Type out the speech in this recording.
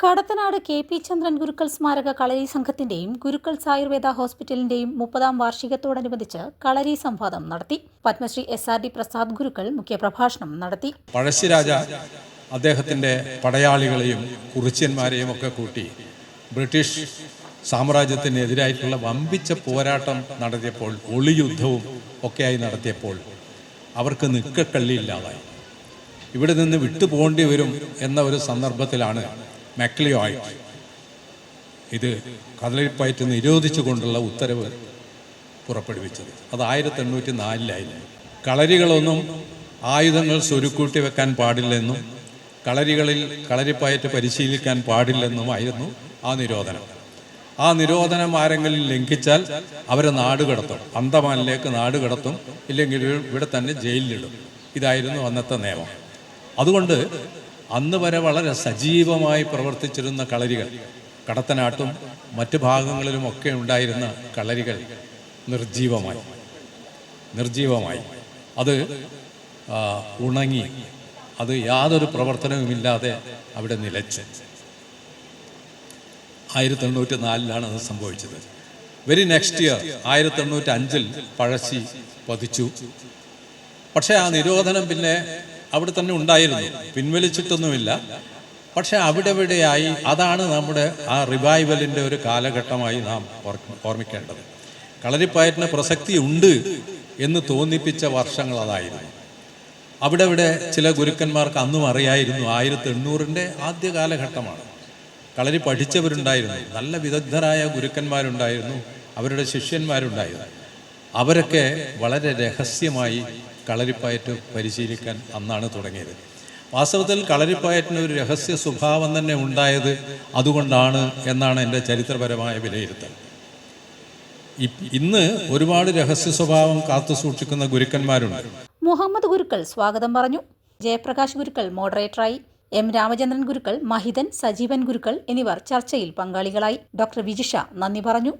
Kadathanad K P Chandran Gurukkal Smaraka Kalari സംഘത്തിന്റെയും ഗുരുക്കൾ ആയുർവേദ ഹോസ്പിറ്റലിന്റെയും മുപ്പതാം വാർഷികത്തോടനുബന്ധിച്ച് കളരി സംവാദം നടത്തി. Padmashri S R D Prasad Gurukkal മുഖ്യപ്രഭാഷണം നടത്തി. പഴശ്ശിരാജ അദ്ദേഹത്തിന്റെ പടയാളികളെയും കുറിച്യന്മാരെയും ഒക്കെ കൂട്ടി ബ്രിട്ടീഷ് സാമ്രാജ്യത്തിനെതിരായിട്ടുള്ള വമ്പിച്ച പോരാട്ടം നടത്തിയപ്പോൾ ഒളിയുദ്ധവും ഒക്കെയായി നടത്തിയപ്പോൾ അവർക്ക് നിക്കക്കള്ളിയില്ലാതായി. ഇവിടെ നിന്ന് വിട്ടുപോകേണ്ടി വരും എന്ന ഒരു സന്ദർഭത്തിലാണ് മെക്ലിയോയിറ്റ് ഇത് കടലിപ്പയറ്റ് നിരോധിച്ചുകൊണ്ടുള്ള ഉത്തരവ് പുറപ്പെടുവിച്ചത്. അത് ആയിരത്തി എണ്ണൂറ്റി നാലിലായിരുന്നു കളരികളൊന്നും ആയുധങ്ങൾ സ്വരുക്കൂട്ടി വെക്കാൻ പാടില്ലെന്നും കളരികളിൽ കളരിപ്പയറ്റ് പരിശീലിക്കാൻ പാടില്ലെന്നുമായിരുന്നു ആ നിരോധനം. ആ നിരോധനം ആരെങ്കിലും ലംഘിച്ചാൽ അവരെ നാട് കടത്തും അന്തമാനിലേക്ക് നാട് കടത്തും ഇല്ലെങ്കിൽ ഇവിടെ തന്നെ ജയിലിലിടും. ഇതായിരുന്നു അന്നത്തെ നിയമം. അതുകൊണ്ട് അന്ന് വരെ വളരെ സജീവമായി പ്രവർത്തിച്ചിരുന്ന കളരികൾ കടത്തനാട്ടും മറ്റു ഭാഗങ്ങളിലുമൊക്കെ ഉണ്ടായിരുന്ന കളരികൾ നിർജീവമായി. നിർജീവമായി. അത് ഉണങ്ങി. അത് യാതൊരു പ്രവർത്തനവുമില്ലാതെ അവിടെ നിലച്ച്. ആയിരത്തി എണ്ണൂറ്റി നാലിലാണ് അത് സംഭവിച്ചത്. വെരി നെക്സ്റ്റ് ഇയർ ആയിരത്തി എണ്ണൂറ്റി അഞ്ചിൽ പഴശ്ശി പതിച്ചു. പക്ഷേ ആ നിരോധനം പിന്നെ അവിടെ തന്നെ ഉണ്ടായിരുന്നു. പിൻവലിച്ചിട്ടൊന്നുമില്ല. പക്ഷെ അവിടെ ഇവിടെയായി അതാണ് നമ്മുടെ ആ റിവൈവലിന്റെ ഒരു കാലഘട്ടമായി നാം ഓർമ്മിക്കേണ്ടത്. കളരിപ്പയറ്റിന് പ്രസക്തി ഉണ്ട് എന്ന് തോന്നിപ്പിച്ച വർഷങ്ങൾ അതായിരുന്നു. അവിടെ ഇവിടെ ചില ഗുരുക്കന്മാർക്ക് അന്നും അറിയായിരുന്നു ആയിരത്തി എണ്ണൂറിന്റെ ആദ്യ കാലഘട്ടമാണ്. കളരി പഠിച്ചവരുണ്ടായിരുന്നു. നല്ല വിദഗ്ധരായ ഗുരുക്കന്മാരുണ്ടായിരുന്നു. അവരുടെ ശിഷ്യന്മാരുണ്ടായിരുന്നു. അവരൊക്കെ വളരെ രഹസ്യമായി കളരിപ്പയറ്റ് പരിശീലിക്കാൻ അന്നാണ് തുടങ്ങിയത്. വാസ്തവത്തിൽ കളരിപ്പയറ്റിന് ഒരു രഹസ്യ സ്വഭാവം തന്നെ ഉണ്ടായത് അതുകൊണ്ടാണ് എന്നാണ് എന്റെ ചരിത്രപരമായ വിലയിരുത്തൽ. ഇന്ന് ഒരുപാട് രഹസ്യ സ്വഭാവം കാത്തു സൂക്ഷിക്കുന്ന ഗുരുക്കന്മാരുണ്ട്. മുഹമ്മദ് ഗുരുക്കൾ സ്വാഗതം പറഞ്ഞു. ജയപ്രകാശ് ഗുരുക്കൾ മോഡറേറ്ററായി. എം രാമചന്ദ്രൻ ഗുരുക്കൾ മഹിതൻ സജീവൻ ഗുരുക്കൾ എന്നിവർ ചർച്ചയിൽ പങ്കാളികളായി. ഡോക്ടർ വിജിഷ നന്ദി പറഞ്ഞു.